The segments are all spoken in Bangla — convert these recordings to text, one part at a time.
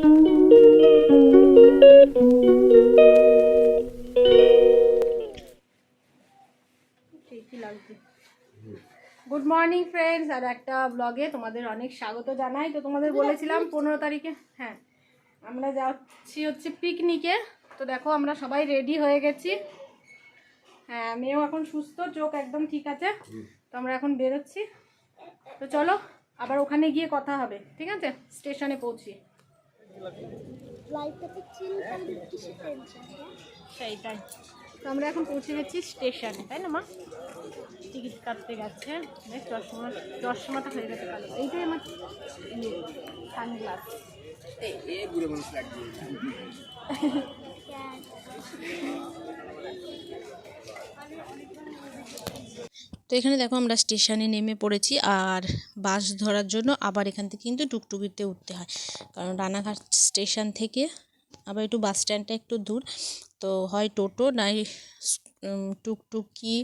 গুড মর্নিং ফ্রেন্ডস আর একটা ব্লগে তোমাদের অনেক স্বাগত জানাই। তো তোমাদের বলেছিলাম পনেরো তারিখে হ্যাঁ আমরা যাচ্ছি হচ্ছে পিকনিকে তো দেখো, আমরা সবাই রেডি হয়ে গেছি। হ্যাঁ মেয়েও এখন সুস্থ, চোখ একদম ঠিক আছে। তো আমরা এখন বেরোচ্ছি। তো চলো, আবার ওখানে গিয়ে কথা হবে, ঠিক আছে? স্টেশনে পৌঁছি। সেইটাই। তো আমরা এখন পৌঁছে গেছি স্টেশনে তাই না মা? টিকিট কাটতে গেছে। বেশ চশমা চশমাটা হয়ে গেছে কালো এইটাই আমার ইয়ে সানগ্লাস তো এখানে দেখো আমরা স্টেশনে নেমে পড়েছি আর বাস ধরার জন্য আবার এখান থেকে কিন্তু টুকটুকিতে উঠতে হয়। কারণ রানাঘাট স্টেশন থেকে আবার একটু বাস স্ট্যান্ডটা একটু দূর। তো হয় টোটো নাই টুকটুকি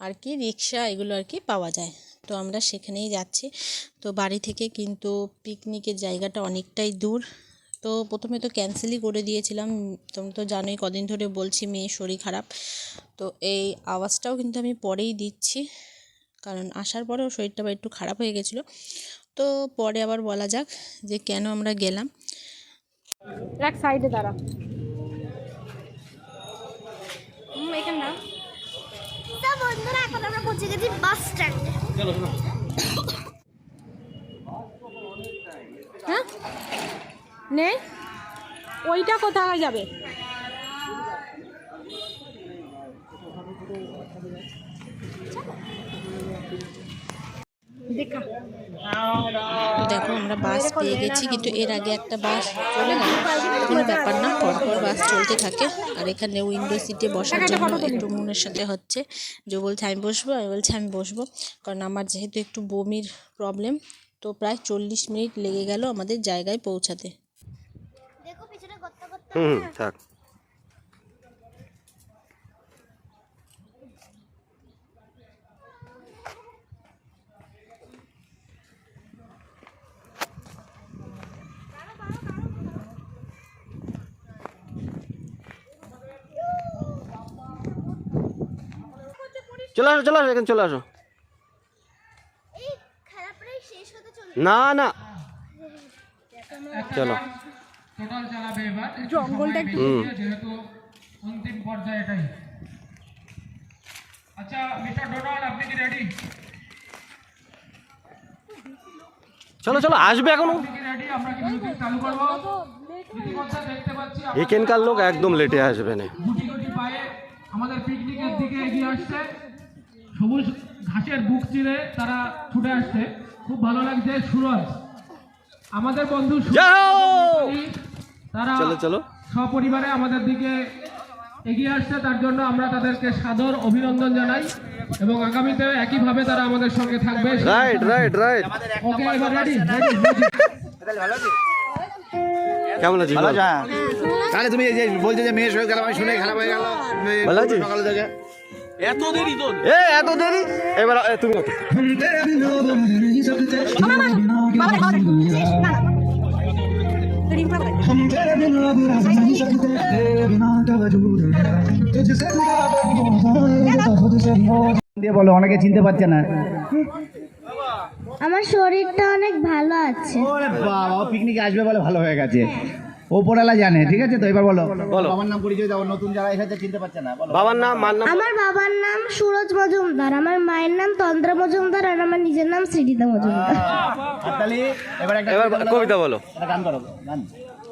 আর কি রিক্সা এগুলো আর কি পাওয়া যায়। তো আমরা সেখানেই যাচ্ছি। তো বাড়ি থেকে কিন্তু পিকনিকের জায়গাটা অনেকটাই দূর। তো প্রথমে তো ক্যান্সেলই করে দিয়েছিলাম। তুমি তো জানোই কদিন ধরে বলছি মেয়ের শরীর খারাপ। তো এই আওয়াজটাও কিন্তু আমি পরেই দিচ্ছি কারণ আসার পরেও শরীরটা আবার একটু খারাপ হয়ে গেছিল। তো পরে আবার বলা যাক যে কেন আমরা গেলাম। এক সাইডে দাঁড়া। এখানে না তা বন্ধুরা এখন আমরা পৌঁছে গেছি বাস স্ট্যান্ডে হ্যাঁ নে। ওইটা কোথায় যাবে? দেখো। আমরা বাস পেয়ে গেছি কিন্তু এর আগে একটা বাস চলে গেল। কোনো ব্যাপার না পরপর বাস চলতে থাকে। আর এখানে উইন্ডো সিটে বসার জন্য একটু মনের সাথে হচ্ছে। যে বলছে আমি বসবো আমি বলছি আমি বসবো। কারণ আমার যেহেতু একটু বমির প্রবলেম তো প্রায় চল্লিশ মিনিট লেগে গেল আমাদের জায়গায় পৌঁছাতে। হুম থাক। চলে আসো চলে আসো এখানে চলে আসো। না না। চলো। টোটাল চালাবে এবার জঙ্গলটা একটু- যেহেতু অন্তিম পর্যায়ে এটাই। আচ্ছা মিস্টার ডোনাল্ড আপনি কি রেডি চলো চলো আসবে এখনও। আপনি কি রেডি আমরা কি মিউজিক চালু করব? ইতিমধ্যে দেখতে পাচ্ছি এখানকার লোক একদম লেটে আসবে না। আমাদের পিকনিকের দিকে এগিয়ে আসছে। সবুজ ঘাসের বুক চিরে তারা ছুটে আসছে। খুব ভালো লাগছে সুরজ। আমাদের বন্ধু যাও! তারা চলো চলো। সপরিবারে আমাদের দিকে এগিয়ে আসছে তার জন্য আমরা তাদেরকে সাদর অভিনন্দন জানাই এবং আগামীতে একইভাবে তারা আমাদের সঙ্গে থাকবে। রাইট রাইট রাইট ওকে এবার রেডি কেমন আছিস বল? তাহলে তুমি এই যে বলছো যে মেয়ের শরীর খারাপ আমি শুনে খারাপ হয়ে গেল। ভালো আছিস? সকালে থেকে। এ এত দেরি? এবার বলো অনেকে চিনতে পারছে না আমার শরীরটা অনেক ভালো আছে। বাবা পিকনিকে আসবে বলে ভালো হয়ে গেছে। ওপরালা জানে ঠিক আছে তো? এবার বলো। বলো। বাবার নাম পরিচয় দাও নতুন যারা এসেছে চিনতে পারছে না বলো। বাবার নাম মার নাম? আমার বাবার নাম সুরজ মজুমদার আমার মায়ের নাম তন্দ্রা মজুমদার আর আমার নিজের নাম শ্রীদিতা মজুমদার। এবার একটা এবার কবিতা কবিতা বলো। একটা গান করো গান।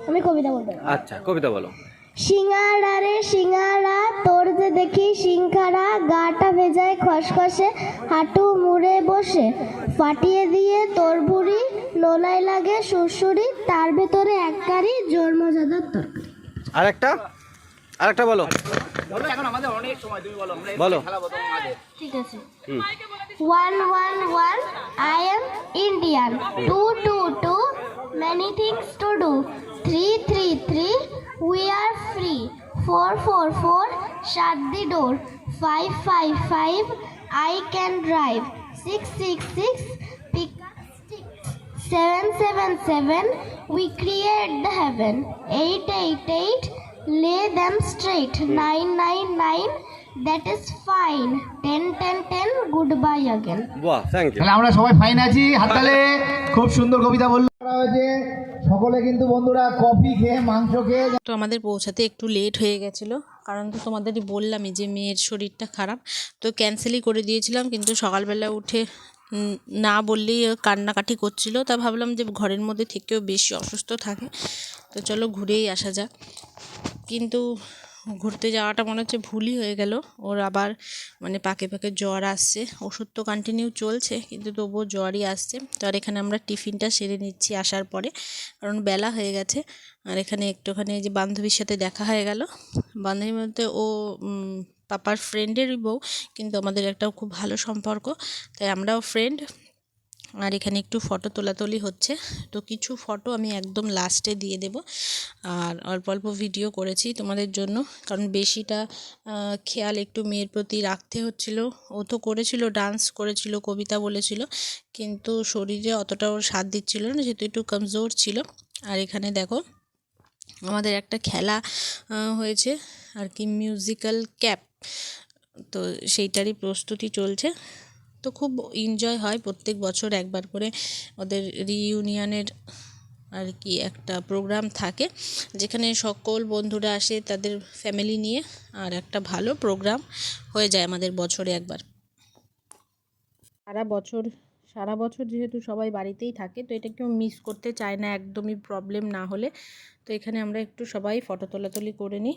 আমি কবিতা বলতে আচ্ছা কবিতা বলো। সিঙ্গারা রে সিঙ্গারা তোর যে দেখি সিংখারা গাটা ভেজায় খসখসে হাঁটু মুড়ে বসে ফাটিয়ে দিয়ে তোর বুড়ি নোলাই লাগে শ্বশুরি তার ভেতরে এক কারি জোর মজাদার তরকারি। আর একটা আর একটা বলো। বলো। বলো ঠিক আছে। One one one I am Indian. Two two two many things to do three three three we are free four four four shut the door five five five I can drive six six six seven seven seven we create the seven, eight, eight, eight. Lay them straight. Nine, nine, nine. That is fine. Ten, ten, ten. Goodbye again. বাহ থ্যাংক ইউ তাহলে আমরা সবাই ফাইন আছি হাততালে খুব সুন্দর কবিতা বলল হয়েছে সকলে কিন্তু বন্ধুরা কফি খেয়ে মাংস খেয়ে তো আমাদের পৌঁছাতে একটু লেট হয়ে গেছিল কারণ তো তোমাদেরই বললামই যে মেয়ের শরীরটা খারাপ তো ক্যান্সেলই করে দিয়েছিলাম কিন্তু সকালবেলা উঠে না বললেই কান্নাকাটি করছিল। তা ভাবলাম যে ঘরের মধ্যে থেকেও বেশি অসুস্থ থাকে। তো চলো ঘুরেই আসা যাক। কিন্তু ঘুরতে যাওয়াটা মনে হচ্ছে ভুলই হয়ে গেল। ওর আবার মানে পাকে পাকে জ্বর আসছে। ওষুধ তো কন্টিনিউ চলছে, কিন্তু তবুও জ্বরই আসছে। তো আর এখানে আমরা টিফিনটা সেরে নিচ্ছি আসার পরে, কারণ বেলা হয়ে গেছে। আর এখানে একটুখানি যে বান্ধবীর সাথে দেখা হয়ে গেল। বান্ধবীর মধ্যে ও পাপার ফ্রেন্ডেরই বউ, কিন্তু আমাদের একটা খুব ভালো সম্পর্ক। তাই আমরাও ফ্রেন্ড আর এখানে একটু ফটো তোলাতুলি হচ্ছে। তো কিছু ফটো আমি একদম লাস্টে দিয়ে দেব। আর অল্প অল্প ভিডিও করেছি তোমাদের জন্য। কারণ বেশিটা খেয়াল একটু মেয়ের প্রতি রাখতে হচ্ছিল। ও তো করেছিল ডান্স করেছিল, কবিতা বলেছিল। কিন্তু শরীরে অতটা ওর সাথ দিচ্ছিল না, যেহেতু একটু কমজোর ছিল। আর এখানে দেখো, আমাদের একটা খেলা হয়েছে। আর কি মিউজিক্যাল ক্যাপ তো সেইটারই প্রস্তুতি চলছে। তো খুব এনজয় হয় প্রত্যেক বছর একবার করে ওদের রিইউনিয়নের আর কি একটা প্রোগ্রাম থাকে, যেখানে সকল বন্ধুরা আসে তাদের ফ্যামিলি নিয়ে, আর একটা ভালো প্রোগ্রাম হয়ে যায় আমাদের বছরে একবার। সারা বছর সারা বছর যেহেতু সবাই বাড়িতেই থাকে, তো এটা কেউ মিস করতে চায় না, একদমই প্রবলেম না হলে। তো এখানে আমরা একটু সবাই ফটো তোলাতলি করে নিই।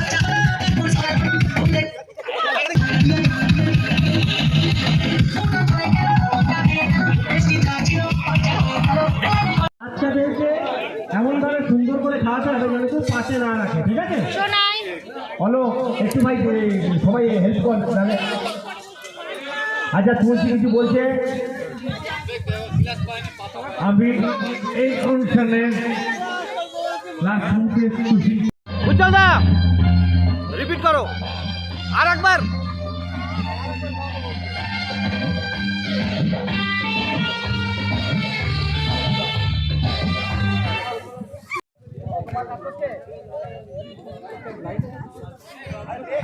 একটু ভাই সবাই হেল্প কর তাহলে আচ্ছা তুলসী কিছু বলছে? আমি এই অনুষ্ঠানে রিপিট করো। আর একবার।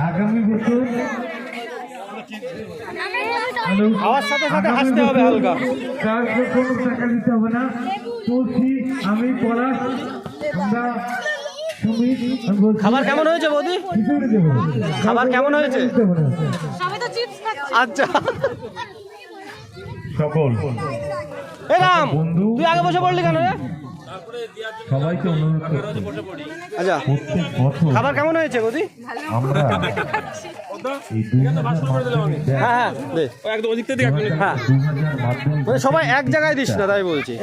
আগামী বছর হ্যালো সাথে সাথে হাসতে হবে হালকা। কাউকে কোনো টাকা দিতে হবে না। তুলসী আমি পলাশ আমরা সুমিত আমি বলছি, খাবার কেমন হয়েছে বৌদি? খাবার কেমন হয়েছে? আচ্ছা। সকল। এ রাম তুই আগে বসে পড়লি কেন রে? সবাইকে অনুরোধ করছি। আচ্ছা। প্রত্যেক বছর খাবার কেমন হয়েছে গদি? আমরা এই হ্যাঁ হ্যাঁ হ্যাঁ। মানে সবাই এক জায়গায় দিস না তাই বলছি।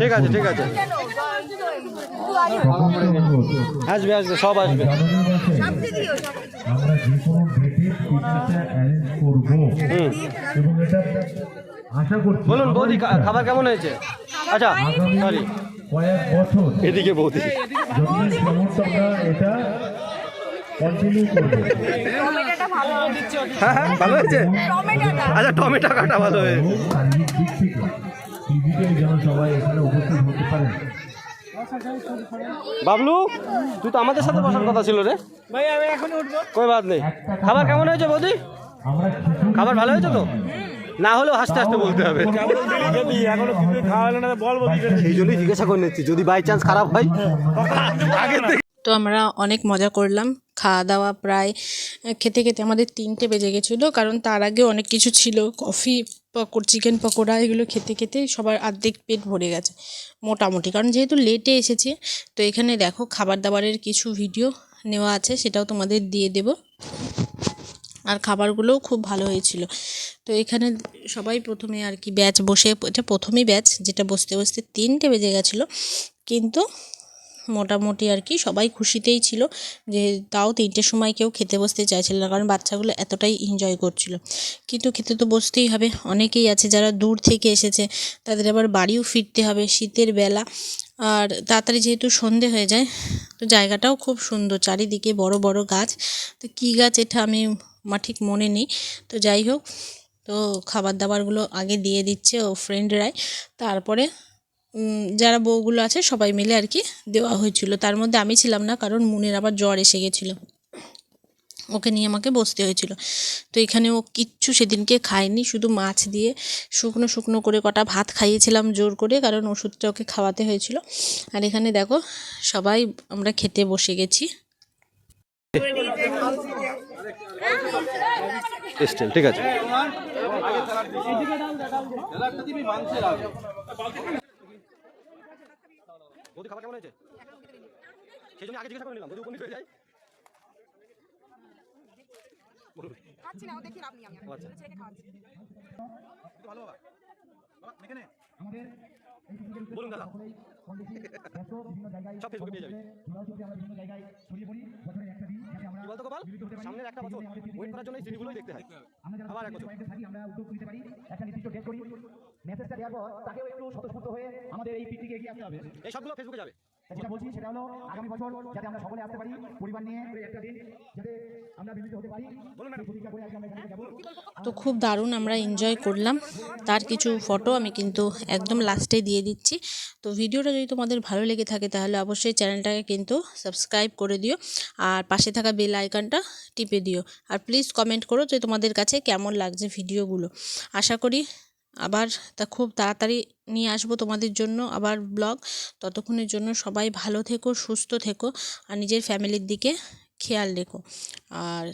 ঠিক আছে ঠিক আছে। আসবে আসবে সব আসবে। জানুয়ারি আমরা যে কোনো ডেটে পিকনিকটা অ্যারেঞ্জ করব। এবং এটা আশা করছি বলুন বৌদি খাবার কেমন হয়েছে? আচ্ছা সরি কয়েক বছর এদিকে বৌদি। যতদিন সমর্থ আমরা এটা কন্টিনিউ করব। হ্যাঁ হ্যাঁ ভালো হয়েছে? আচ্ছা টমেটো কাটা ভালো হয়েছে। শারীরিক দিক থেকে ফিজিক্যালি যেন সবাই এখানে উপস্থিত হতে পারেন বাবলু তুই তো আমাদের সাথে বসার কথা ছিল রে। ভাই আমি এখন উঠবো। কই বাদ নেই খাবার কেমন হয়েছে বৌদি? খাবার ভালো হয়েছে তো? না হলেও হাসতে হাসতে বলতে হবে। সেই জন্যই জিজ্ঞাসা করে নিচ্ছি যদি বাই চান্স খারাপ হয়। আগে তো আমরা অনেক মজা করলাম খাওয়া দাওয়া প্রায় খেতে খেতে আমাদের তিনটে বেজে গেছিল কারণ তার আগে অনেক কিছু ছিল কফি পকোড় চিকেন পকোড়া এগুলো খেতে খেতে সবার অর্ধেক পেট ভরে গেছে মোটামুটি কারণ যেহেতু লেটে এসেছে তো এখানে দেখো খাবার দাবারের কিছু ভিডিও নেওয়া আছে সেটাও তোমাদের দিয়ে দেব। আর খাবারগুলোও খুব ভালো হয়েছিল। তো এখানে সবাই প্রথমে আর কি ব্যাচ বসে, এটা প্রথমেই ব্যাচ, যেটা বসতে বসতে তিনটে বেজে গেছিল। কিন্তু মোটামুটি আর কি সবাই খুশিতেই ছিল যে তাও তিনটের সময় কেউ খেতে বসতে চাইছিল না, কারণ বাচ্চাগুলো এতটাই এনজয় করছিল। কিন্তু খেতে তো বসতেই হবে, অনেকেই আছে যারা দূর থেকে এসেছে, তাদের আবার বাড়িও ফিরতে হবে শীতের বেলা। আর তাড়াতাড়ি যেহেতু সন্ধে হয়ে যায়, তো জায়গাটাও খুব সুন্দর, চারিদিকে বড় বড় গাছ। তো কী গাছ এটা আমি আমার ঠিক মনে নেই। তো যাই হোক, তো খাবার দাবারগুলো আগে দিয়ে দিচ্ছে ও ফ্রেন্ডরাই তারপরে যারা বউগুলো আছে সবাই মিলে আর কি দেওয়া হয়েছিল। তার মধ্যে আমি ছিলাম না, কারণ মুনের আবার জ্বর এসে গেছিল। ওকে নিয়ে আমাকে বসতে হয়েছিল। তো এখানে ও কিচ্ছু সেদিনকে খায়নি, শুধু মাছ দিয়ে শুকনো শুকনো করে কটা ভাত খাইয়েছিলাম জোর করে, কারণ ওষুধটা ওকে খাওয়াতে হয়েছিল। আর এখানে দেখো, সবাই আমরা খেতে বসে গেছি। এসছেন ঠিক আছে খাবার কেমন হয়েছে সেই জন্য আগে জিজ্ঞাসা করে নিলাম যদি উপনীত হয়ে যায় বলুন। ও আচ্ছা। ভালো বাবা। বাবা, এখানে? বলুন দাদা সব ফেসবুকে পেয়ে যাবে কি বলতো গোপাল? সামনের একটা বছর ওয়েট করার জন্য এই সিঁড়িগুলোই দেখতে হয়। আবার এক বছর। মেসেজটা দেওয়ার পর তাকেও একটু স্বতঃস্ফূর্ত হয়ে আমাদের এই পিটিকে এগিয়ে আসতে হবে। এই সবগুলো ফেসবুকে যাবে। যেটা বলছি সেটা হলো আগামী বছর যাতে আমরা সকলে আসতে পারি পরিবার নিয়ে একটা দিন যাতে আমরা বিভিন্ন হতে পারি। প্রতিজ্ঞা করে আজকে আমরা এখানে যাব। তো খুব দারুণ আমরা এনজয় করলাম। তার কিছু ফটো আমি কিন্তু একদম লাস্টে দিয়ে দিচ্ছি। তো ভিডিওটা যদি তোমাদের ভালো লেগে থাকে তাহলে অবশ্যই চ্যানেলটাকে কিন্তু সাবস্ক্রাইব করে দিও আর পাশে থাকা বেল আইকনটা টিপে দিও। আর প্লিজ কমেন্ট করো যে তোমাদের কাছে কেমন লাগছে ভিডিওগুলো আশা করি আবার তা খুব তাড়াতাড়ি নিয়ে আসব তোমাদের জন্য আবার ব্লগ ততক্ষণের জন্য সবাই ভালো থেকো, সুস্থ থেকো, আর নিজের ফ্যামিলির দিকে খেয়াল রেখো। আর